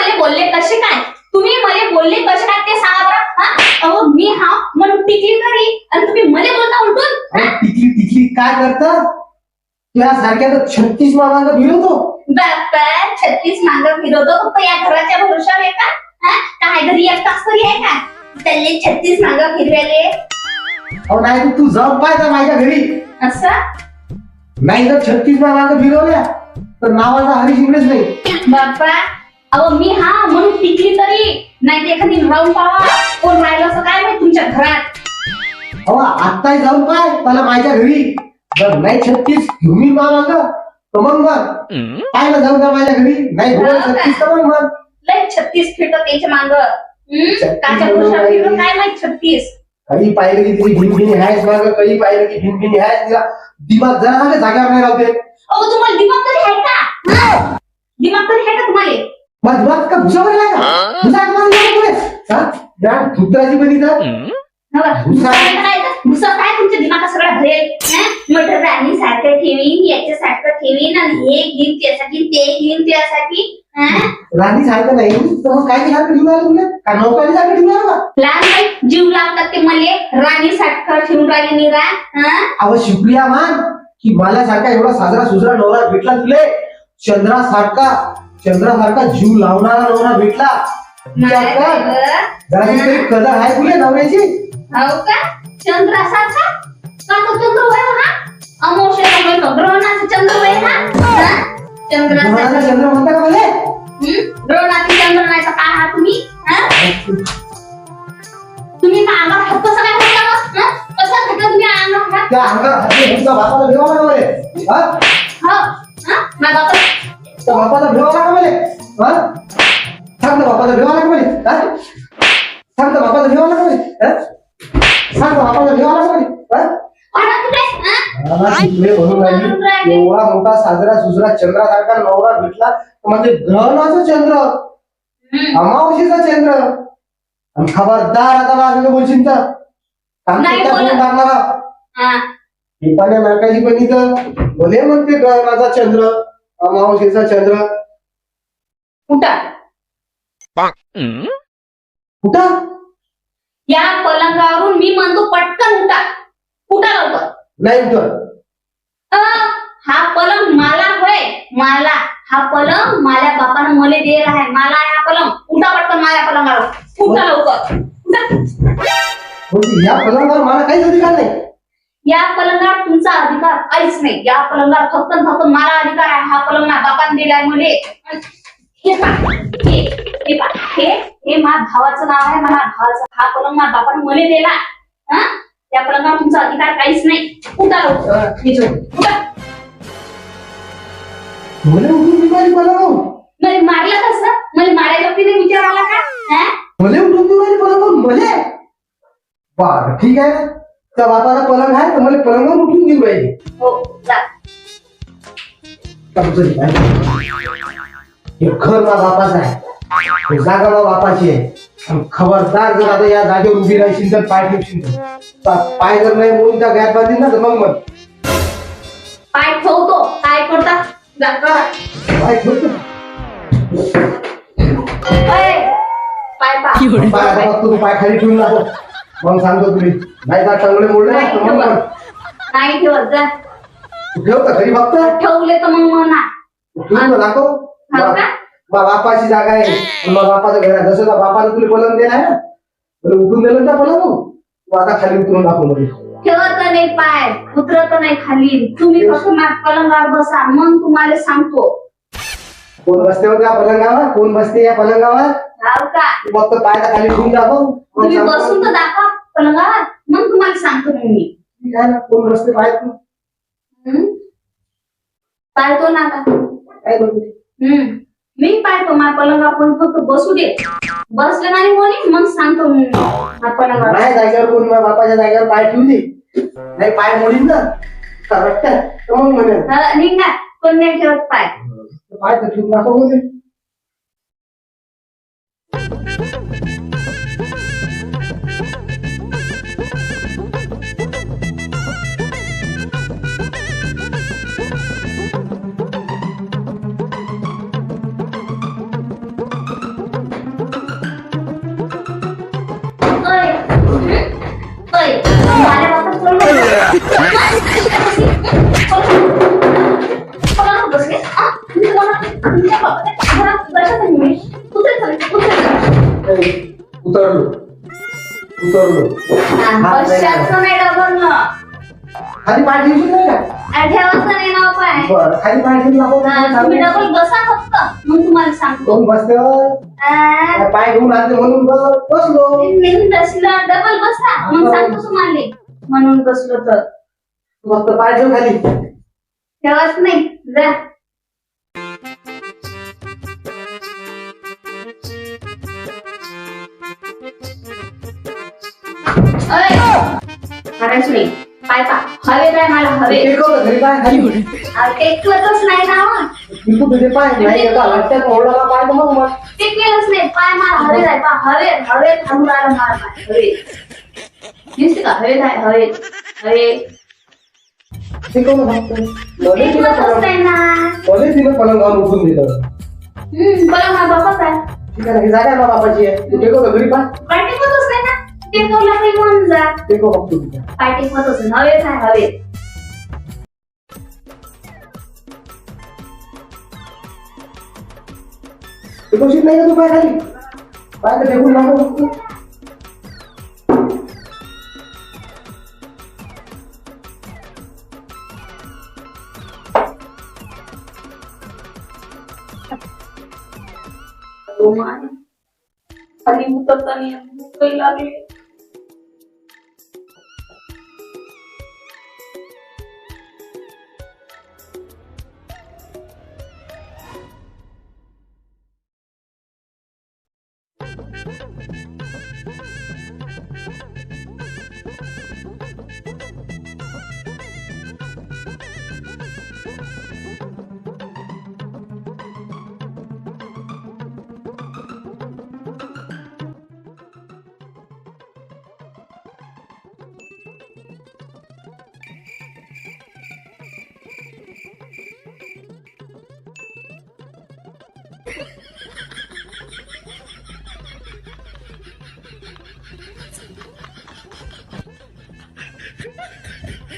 मला बोलले कसे काय? तुम्ही मला बोलले कसे काय ते सांगा बरं हा? अहो मी हा म्हणून टिकली तरी आणि तुम्ही मला बोलता उलटून? टिकली टिकली काय करत? तुझ्या सारख्या तर छत्तीस मामांना फिरवतो. बाप्पा छत्तीस मांग फिरवतो. फक्त या घराच्या भरोशावर आहे का? हा? काय घरी एकटाच तरी आहे का? त्याले छत्तीस मांग फिरवेले. अहो नाही तू जाऊन पाय त्या माझ्या घरी. असं? नाही तर छत्तीस मामांना फिरवल्या तर नावाचा हरी शिंगडेच नाही. बाप्पा अहो मी हा म्हणून टिकली तरी नाही तर एखादी राहून पावा कोण राहिलं असं काय माहीत तुमच्या घरात? अहो आत्ताही जाऊन पाय त्याला माझ्या घरी. जर नाही छत्तीस घेऊन मामांग तर मग मग. पाय ना जाऊन त्या माझ्या घरी. नाही हो घेऊन काय? छत्तीस तर मग मग. लय छत्तीस फिरतो त्याच्या मांग. काच्या. फिरतो काय माहीत छत्तीस? काही पाहिलं की तिची भिनभिनी आहेस माग काही पाहिलं की भिनभिनी आहेस तिला दिमाग जरा जाग्यावर नाही राहते अहो तुम्हाला दिमाग तरी आहे का? हा? दिमाग तरी आहे का तुम्हाला? हा धुत्राची. भुसा. काय तुमच्या दिमागात सगळं भरेल हं? मटर राणी सारखं ठेवीन ठेवीन आणि हे घेईन त्यासाठी ते घेईन त्यासाठी हं? राणी सारखं नाही तर मग काय तुला का नौकरी लहान जीव लावतात ते मले राणी सारखं ठेवून राहिली निरा हं? अहो शुक्रिया मान की मला सारखा एवढा साजरा सुजरा नवरा भेटला तुले चंद्रा सारखा चंद्रा सारखा जीव लावणारा नवरा भेटला विचार नाही कर. बाई. जरा तरी कदर आहे तुले नवऱ्याची हो का चंद्रासारखा का तो चंद्र वय हा अमोशेला वय तो ग्रहणाचा चंद्र वय हा हं? चंद्रासारखा कोणाला चंद्र म्हणता का मला हं? ग्रहणाचा चंद्र नाही तर काय आहात तुम्ही हं? तुम्ही का अंगावर हात कसं काय घातला मग? हं? कसं घातलं तुम्ही अंगावर हात? त्या अंगावर हात तुमच्या बापाला भेवा का मले हा हो. हं? माझा बापा त्या बापाला भेवा का मले. हा? सांग ना बापाला भेवा का मले. हा? सांग ना बापाला भेवा का मले. हा? सांग ना बापाला भेवा का मले. हा? हं? एवढा मोठा साजरा सुजरा चंद्रासारखा नवरा भेटला म्हणजे ग्रहणाचा चंद्र. अमावशीचा चंद्र. आणि खबरदार आता माझ्या बोलशील तर. टाकणारा. पाण्या नाकाची पण इथं. भले म्हणते ग्रहणाचा चंद्र. अमावशीचा चंद्र. उठा कुठं? या पलंगावरून मी म्हणतो पटकन उठा. उठा लवकर. नाही उठत. अं, हा पलंग मला होय मला. हा पलंग माझ्या बापानं मला दिलेला आहे मला आहे हा पलंग. उठा पटकन माझ्या पलंगावर. उठा लवकर. उठा. म्हणजे या पलंगावर मला काहीच अधिकार नाही. या पलंगावर तुमचा अधिकार काहीच नाही. या पलंगावर फक्त फक्त मला अधिकार आहे. हा पलंग माझ्या बापाने दिलाय मुले. हे हे हे हे हे माझ्या भावाचं नाव आहे. माझ्या भावाचं हा पलंग माझ्या बापाने मला दिला हा? त्या पलंगावर तुमचा अधिकार काहीच नाही. उठा उठा. मला उठून बिमारी पलंगावर मला मारलं कसं मला मारायच्या तिने विचार आला का हा? मला उठून बिमारी पलंगावर मले? बर ठीक आहे ना? त्या बापाला पलंग आहे तर मला पलंगावर उठून देऊ पाहिजे हो जा. हे घर मा बापाचं आहे. हे जागा मा बापाची आहे. आणि खबरदार जर आता या जागेवर उभी राहशील तर पाय ठेवशील तर. पाय जर नाही म्हणून त्या गॅस बांधील ना तर मग मग. पाय ठेवतो. काय करता? जा करा. पाय ठेवतो. पाय पा. पाय आता बघ, तू पाय खाली ठेवून नको मग सांगतो तुला. नाही का चांगले ना नाही तर ठेवत. नाही ठेवत जा. ठेव घरी बघतो ठेवले तर मग म्हणा. दाखव. हो का? बा बापाची जागा आहे. मग बापाचं घर आहे. जसं का बापाला तुला पलंग आहे ना तर उठून दिलं ना पलंग तू आता खाली उतरून दाखवमध्ये ठेवत नाही पाय उतरत नाही खाली. तुम्ही फक्त माझ्या पलंगावर बसा. मग तुम्हाला सांगतो. कोण बसते हो त्या पलंगावर? कोण बसते या पलंगावर? का? तू फक्त पाय खाली ठेवून दाखव. मग तुम्ही सांगतो. बसून तर दाखवा. मग तुम्हाला सांगतो मी. ठीक आहे ना कोण बसते पाय तू? हं? पाहतो ना आता. काय हम्म. मी पाहतो माझ्या पलंगावर कोणी फक्त बसू दे. बसले नाही कोणी मग सांगतो मी. माझ्या पलंगावर माझ्या जागेवर कोण माझ्या बापाच्या जागेवर पाय ठेवू दे. नाही पाय मोडीन ना. तर मग हा, कोण नाही ठेवत पाय. पाय तर ठेवून दाखव बोलते ए, उतरलो. उतरलो खाली पाय ठेवशील नाही का? बरं खाली पाय ठेवून डबल बसा फक्त. मग तुम्हाला सांगतो. दोन बसल्यावर आ, पाय घेऊन आणले म्हणून बस- बसलो. डबल बसा. मग सांगतो तुम्हाला. म्हणून बसलो तर. मस्त पाय ठेव खाली. ठेवाच नाही. जा. करायच नाही पाय पा. हवे काय मला हवे. टेकवतच नाही ना हो. टेकलेलंच नाही पाय मला हवे जाय पा. हवे हवे थांबून राहिलं मला पाय हवे. दिसते का? हवे जाय हवे हवे. पलंग नाही ना. उठून दिलं. हम्म बरं माझा बापा काय ठीक आहे जागा आहे बाबा बापाची. आहे तू टेकवलं घरी पाय. पाय टेकवतच नाही ना टेकवला काही म्हणून जा टेकव फक्त तुझ्या पाय टेकवतच नाही हवे काय हवे टेकवशील नाही का तू पाय खाली पाय तर टेकून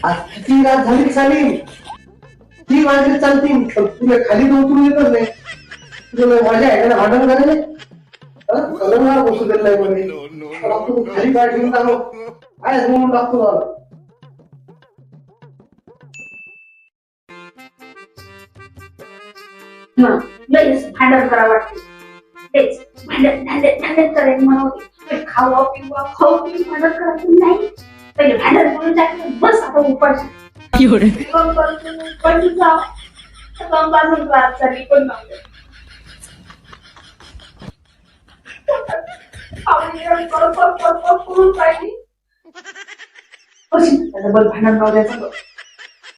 किती रात झाली चाली ती वाजली चालती पण तुला खाली तर उतरून येतच नाही. तुला आहे का भांडण हं? कलंगार बसू दिलं नाही म्हणे. आता तू खाली पाय ठेवून टाको? काय म्हणून मला लयच भांडण करा वाटते. तेच भांडण भांडण भांडण होते पहिले खावा पिवा खाऊ पिऊ भांडण करायचं नाही. पहिले भांडण करून टाकलं बस आता उपाशी पण जाव कंपासून त्रास झाली पण भांडण लावल्याचं